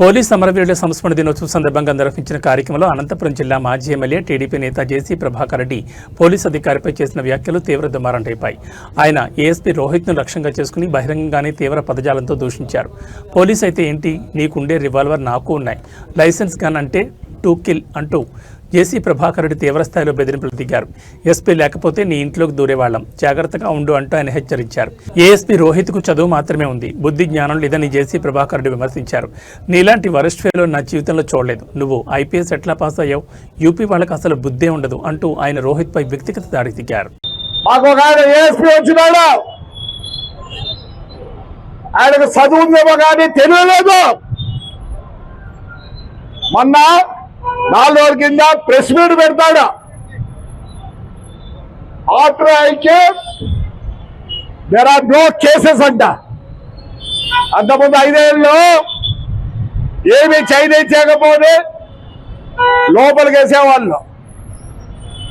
Police సమరవీరుల సంస్మరణ దినోత్సవం సందర్భంగా నిర్వహించిన కార్యక్రమంలో అనంతపురం జిల్లా మాజీ ఎమ్మెల్యే టీడీపీ నేత జేసీ ప్రభాకర్ రెడ్డి పోలీస్ అధికారిపై చేసిన వ్యాఖ్యలు తీవ్ర దుమారం రేపాయి. ఆయన ఏఎస్పీ రోహిత్ను లక్ష్యంగా చేసుకుని బహిరంగంగానే తీవ్ర పదజాలంతో దూషించారు. పోలీస్ అయితే ఏంటి? నీకుండే రివాల్వర్ నాకు ఉన్నాయి. లైసెన్స్ గన్ అంటే టూ కిల్ అంటూ జేసీ ప్రభాకర్ రెడ్డి తీవ్రస్థాయిలో బెదిరింపులు దిగారు. ఎస్పీ లేకపోతే నీ ఇంట్లోకి దూరేవాళ్ళం జాగ్రత్తగా ఉండు అంటూ ఆయన హెచ్చరించారు. ఏఎస్పీ రోహిత్కు చదువు మాత్రమే ఉంది. బుద్ధి జ్ఞానం లేదని జేసీ ప్రభాకర్ రెడ్డి విమర్శించారు. నీలాంటి వరస్ట్ ఫెయిలో నా జీవితంలో చూడలేదు. నువ్వు ఐపీఎస్ ఎట్లా పాస్ అయ్యావు? యూపీ వాళ్ళకి అసలు బుద్ధే ఉండదు అంటూ ఆయన రోహిత్ పై వ్యక్తిగత దాడి దిగారు. ఆయన ఆయనకు చదువు తెలియలేదు. మొన్న నాలుగు రోజుల కింద ప్రెస్ మీట్ పెడతాడు. After IK there are no cases అంట. అంతకుముందు ఐదేళ్ళు ఏమి చైనీస్ చేయకపోతే లోపలికి వేసేవాళ్ళు.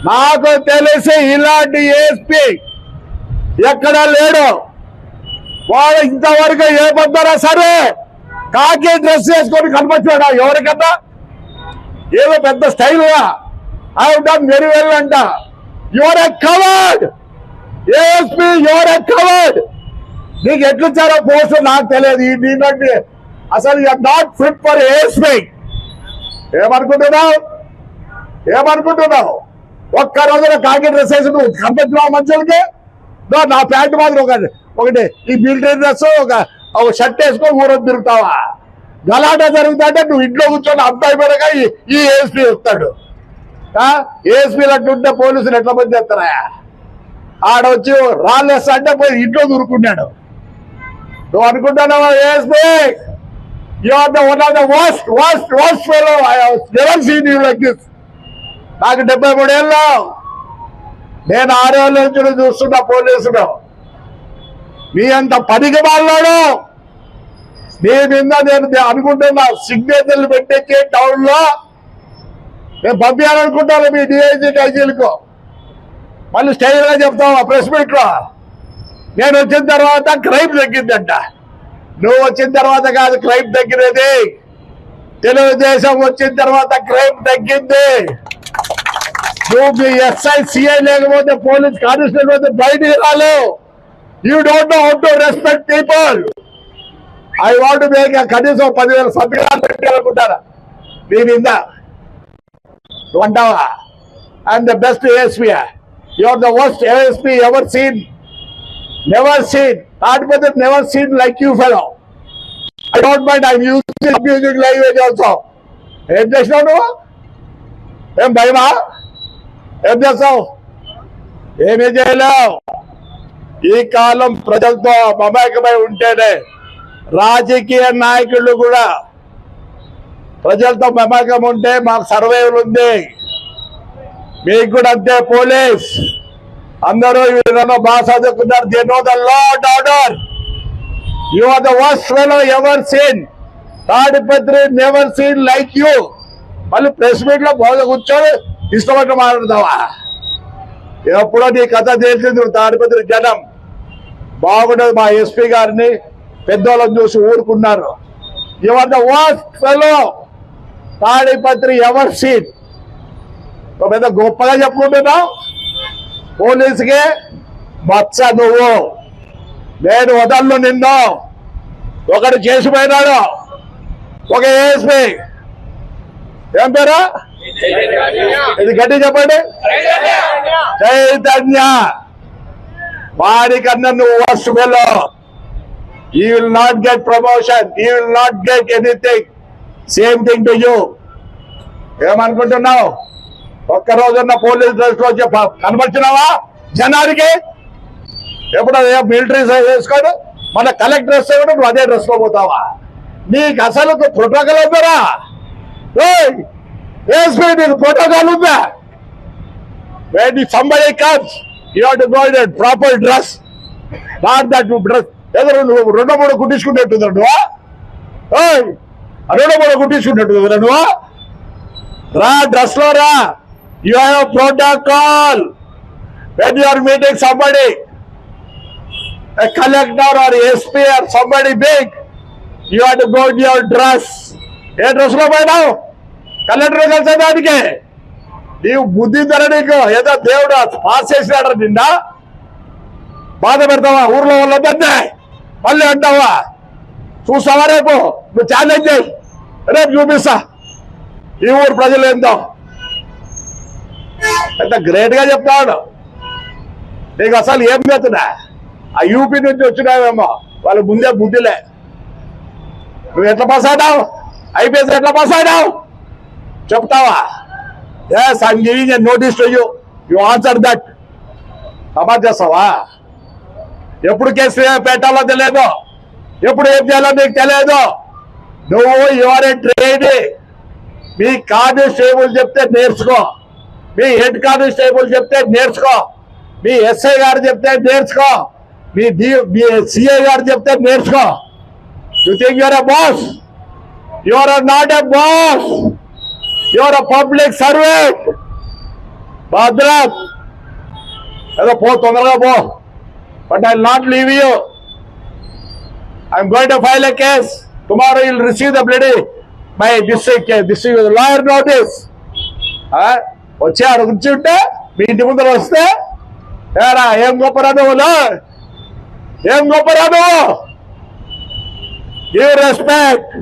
నాకు తెలిసి ఇలాంటి ఏఎస్పీ ఎక్కడా లేడు. వాడు ఇంతవరకు ఏ పొద్దునా సరే కాకి డ్రెస్ వేసుకొని కనిపించాడా ఎవరికన్నా? ఏదో పెద్ద స్టైల్గా డన్ వెరీ వెల్ అంట you're a coward ASP you're a coward నీకు ఎట్లిచ్చారో పోస్ట్ నాకు తెలియదు. ఈ దీంట్లో అసలు you are not fit for ASP ఏమనుకుంటున్నావు? ఏమనుకుంటున్నావు? ఒక్క రోజున కాకి డ్రెస్ వేసి నువ్వు కనిపించినావు మనుషులకి? నా ప్యాంట్ మాత్రం ఒకటి ఒకటి. ఈ మిలిటరీ డ్రెస్ ఒక ఒక షర్ట్ వేసుకొని ఊరొద్దు తిరుగుతావా? గలాట జరుగుతుంటే నువ్వు ఇంట్లో కూర్చొని అంతా అయిపోయాక ఈ ఏసీ ఏఎస్పీ వస్తాడు ఏఎస్పీలు అట్లుంటే పోలీసులు ఎట్లా మంది చేస్తారా ఆడ వచ్చి రాళ్ళేస్తా అంటే పోయి ఇంట్లో దూరుకున్నాడు. నువ్వు అనుకుంటున్నావా ASP you the one of the worst worst worst fellow never seen you like this నాకు డెబ్బై మూడేళ్ళు నేను ఆరేళ్ళ నుంచి చూస్తున్నా పోలీసులు. మీ అంత పనికి వాళ్ళాడు మీ మీద నేను అనుకుంటున్నా సిగ్నేచర్లు పెట్టేసి టౌన్లో. నేను పంపించాలనుకుంటాను మీ డిఐజీ డైజీలకు మళ్ళీ స్టైల్గా చెప్తావా ప్రెస్ మీట్లో? నేను వచ్చిన తర్వాత క్రైమ్ తగ్గిందంట. నువ్వు వచ్చిన తర్వాత కాదు క్రైమ్ తగ్గినది. తెలుగుదేశం వచ్చిన తర్వాత క్రైమ్ తగ్గింది. నువ్వు మీ ఎస్ఐ సిఐ లేకపోతే పోలీస్ కానిస్టేబుల్ పోతే బయటికి రాలేవు. You don't know how to respect people I want make కనీసం పదివేల సభ్యులు పెట్టాలనుకుంటారా? నీ మీద. నువ్వు అంటావా? The best ASP you're the worst ASP ever seen never seen కాకపోతే never seen like you fellow I don't mind I using music language also ఏం చేసినావు నువ్వు? ఏం భయమా? ఏం చేస్తావు? ఏమీ చేయలేవు. ఈ కాలం ప్రజలతో మమేకమై ఉంటేనే రాజకీయ నాయకులు కూడా ప్రజలతో మమేకం ఉంటే మాకు సర్వైవల్ ఉంది. మీకు కూడా అంతే పోలీస్. అందరూ ఈ విధంగా బాగా చదువుకున్నారు they know the law and order. You are the worst fellow ever seen. Tadipatri never seen like you. మళ్ళీ ప్రెస్ మీట్లో బోధ కూర్చొని ఇష్టపడి మాట్లాడతావా? ఎప్పుడో నీ కథ తెలిసింది తాడిపత్రి జనం. బాగుండదు మా ఎస్పీ గారిని. పెద్దోళ్ళని చూసి ఊరుకున్నారు. You're the worst fellow? Tadipatri ever seen పెద్ద గొప్పగా చెప్పుకుంటున్నావు పోలీసుకి మచ్చ నువ్వు. నేను వదలను నిన్ను. ఒకడు చేసిపోయినాడు. ఒక ఏఎస్పీ ఏం పేరు? ఇది గట్టి చెప్పండి. చైతన్య. వాడికన్నా నువ్వు worst you will not get promotion you will not get anything same thing to you ఏమనుకుంటున్నావు? ఒక్క రోజున్న పోలీస్ డ్రెస్లో చెప్ప కనబడుతున్నావా జనానికి? ఎప్పుడు అదే మిలిటరీ వేసుకోడు? మన కలెక్టర్ డ్రెస్ కూడా నువ్వు అదే డ్రెస్లో పోతావా? నీకు అసలు ప్రోటోకాల్ ఉందరా ఏఎస్పీ నీకు ప్రోటోకాల్ ఉందా? When somebody comes, you have to go in a proper dress. Not that dress. ఏదో నువ్వు రెండో మూడు కుట్టించుకున్నట్టుందా నువ్వా రెండో మూడో కుట్టించుకున్నట్టు నువ్వా? రా డ్రెస్లో రా. You have protocol when you are meeting somebody collector or SP or somebody big you you have to go in ఏ డ్రెస్లో పోయినావు? కలెక్టర్ కలిసేదానికి నీవు బుద్ధి ధర నీకు. ఏదో దేవుడు పాస్ చేసినాడు నిన్న. బాధ పెడతావా ఊర్లో వాళ్ళందరినీ మళ్ళీ అంటావా? చూస్తావా రేపు? నువ్వు ఛాలెంజ్ చేయి. రేపు చూపిస్తా. ఈ ఊరు ప్రజలు ఏందో ఎంత గ్రేట్గా చెప్తాడు. నీకు అసలు ఏం చేస్తున్నా ఆ యూపీ నుంచి వచ్చినావేమో? వాళ్ళ ముందే బుద్ధిలే. నువ్వు ఎట్లా పాస్ అయినావు? ఐపీఎస్ ఎట్లా పాస్ అయినావు? చెప్తావా? Yes I'm giving a notice to you you answer that Samaj చేస్తావా? ఎప్పుడు కేసు పెట్టాలో తెలియదు? ఎప్పుడు ఏం చేయాలో నీకు తెలియదు? నువ్వు యువర్ ఏ ట్రైన్ మీ కానిస్టేబుల్ చెప్తే నేర్చుకో. మీ హెడ్ కానిస్టేబుల్ చెప్తే నేర్చుకో. మీ ఎస్ఐ గారు చెప్తే నేర్చుకో. మీ డి మీ సిఐ గారు చెప్తే నేర్చుకో. You think you're a boss you're not a boss you're a public servant భద్రత్. ఏదో పో తొందరగా పో. But I not leave you I'm going to file a case tomorrow will receive the bloody my district district lawyer notice వచ్చి ఆడ కూర్చి ఉంటే మీ ఇంటి ముందర వస్తే ఏరా ఏం గొప్పరా నువ్వులు ఏం గొప్పరా నువ్వు గివ్ రెస్పెక్ట్